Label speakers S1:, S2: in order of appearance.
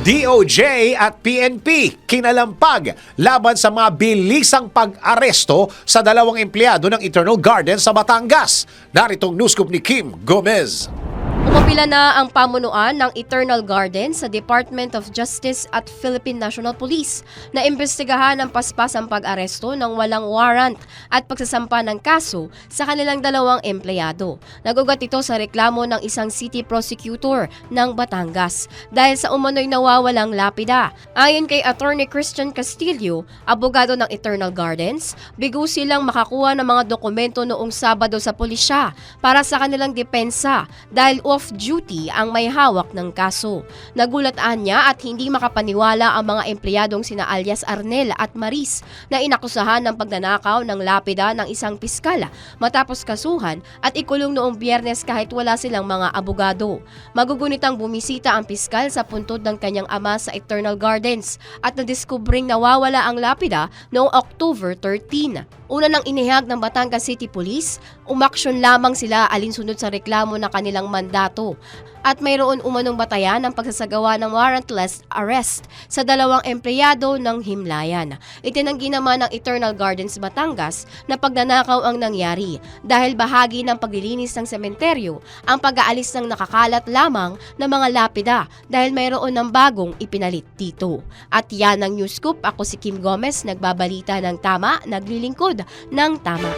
S1: DOJ at PNP kinalampag laban sa mabilisang pag-aresto sa dalawang empleyado ng Eternal Garden sa Batangas. Naritong news scoop ni Kim Gomez.
S2: Umapila na ang pamunuan ng Eternal Garden sa Department of Justice at Philippine National Police na imbestigahan ang paspasang pag-aresto ng walang warrant at pagsasampa ng kaso sa kanilang dalawang empleyado. Nagugat ito sa reklamo ng isang city prosecutor ng Batangas dahil sa umano'y nawawalang lapida. Ayon kay Attorney Christian Castillo, abogado ng Eternal Gardens, bigo silang makakuha ng mga dokumento noong Sabado sa pulisya para sa kanilang depensa dahil off-duty ang may hawak ng kaso. Nagulataan niya at hindi makapaniwala ang mga empleyadong sina alias Arnel at Maris na inakusahan ng pagnanakaw ng lapida ng isang piskal matapos kasuhan at ikulong noong biyernes kahit wala silang mga abogado. Magugunitang bumisita ang piskal sa puntod ng kanyang ama sa Eternal Gardens at nadiskubring nawawala ang lapida noong October 13. Una nang inihag ng Batangas City Police, umaksyon lamang sila alinsunod sa reklamo ng kanilang mandato at mayroon umanong batayan ng pagsasagawa ng warrantless arrest sa dalawang empleyado ng Himlayan. Itinanggi naman ng Eternal Gardens Batangas na pagnanakaw ang nangyari dahil bahagi ng paglilinis ng sementeryo ang pag-aalis ng nakakalat lamang ng mga lapida dahil mayroon ng bagong ipinalit dito. At yan ang News Scoop. Ako si Kim Gomez, nagbabalita ng tama, naglilingkod ng tama.